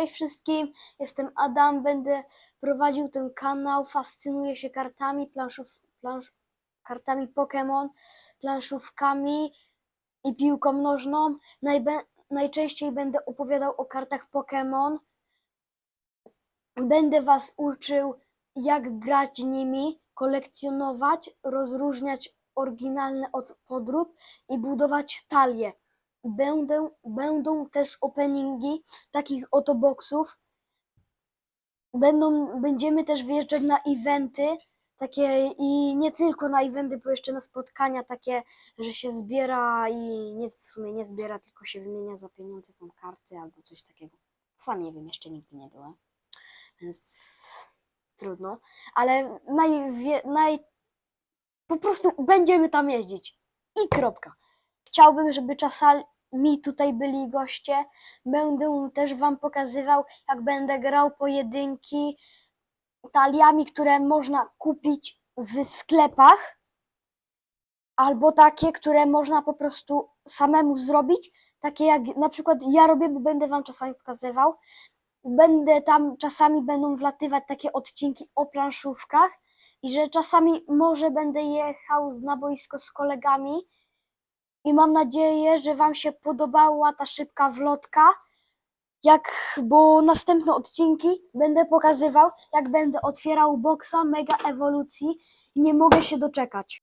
Cześć wszystkim, jestem Adam, będę prowadził ten kanał, fascynuję się kartami, planszów, plansz, kartami Pokémon, planszówkami i piłką nożną. Najbę, najczęściej będę opowiadał o kartach Pokémon. Będę was uczył, jak grać nimi, kolekcjonować, rozróżniać oryginalne od podrób i budować talie. Będę, będą też openingi takich oto boksów. Będą, będziemy też wyjeżdżać na eventy, takie i nie tylko na eventy, bo jeszcze na spotkania takie, że się zbiera i nie, w sumie nie zbiera, tylko się wymienia za pieniądze tam karty albo coś takiego. Sam nie wiem, jeszcze nigdy nie byłem, więc trudno, ale naj, naj, po prostu będziemy tam jeździć i kropka. Chciałbym, żeby czasami tutaj byli goście. Będę też Wam pokazywał, jak będę grał pojedynki taliami, które można kupić w sklepach, albo takie, które można po prostu samemu zrobić. Takie jak na przykład ja robię, bo będę Wam czasami pokazywał. Będę tam, czasami będą wlatywać takie odcinki o planszówkach i że czasami może będę jechał na boisko z kolegami i mam nadzieję, że Wam się podobała ta szybka wlotka. Jak, bo następne odcinki będę pokazywał, jak będę otwierał boksa Mega Ewolucji. Nie mogę się doczekać.